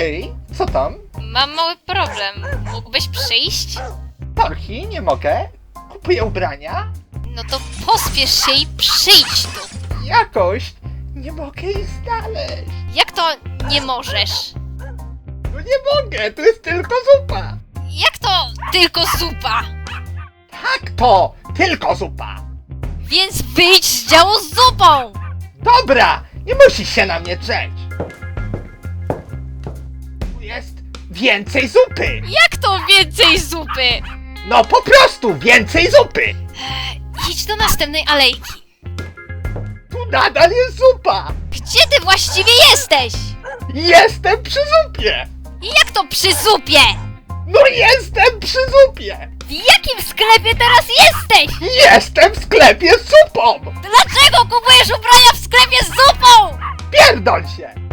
Hej, co tam? Mam mały problem. Mógłbyś przyjść? Torchi, nie mogę. Kupuję ubrania. No to pospiesz się i przyjdź tu. Jakoś nie mogę ich znaleźć. Jak to nie możesz? No nie mogę, to jest tylko zupa. Jak to tylko zupa? Tak to, tylko zupa. Więc wyjdź z działu z zupą! Dobra, nie musisz się na mnie drzeć. Jest więcej zupy. Jak to więcej zupy? No po prostu więcej zupy. Idź do następnej alejki. Tu nadal jest zupa. Gdzie ty właściwie jesteś? Jestem przy zupie. Jak to przy zupie? No jestem przy zupie. W jakim sklepie teraz jesteś? Jestem w sklepie z zupą. Dlaczego kupujesz ubrania w sklepie z zupą? Pierdol się.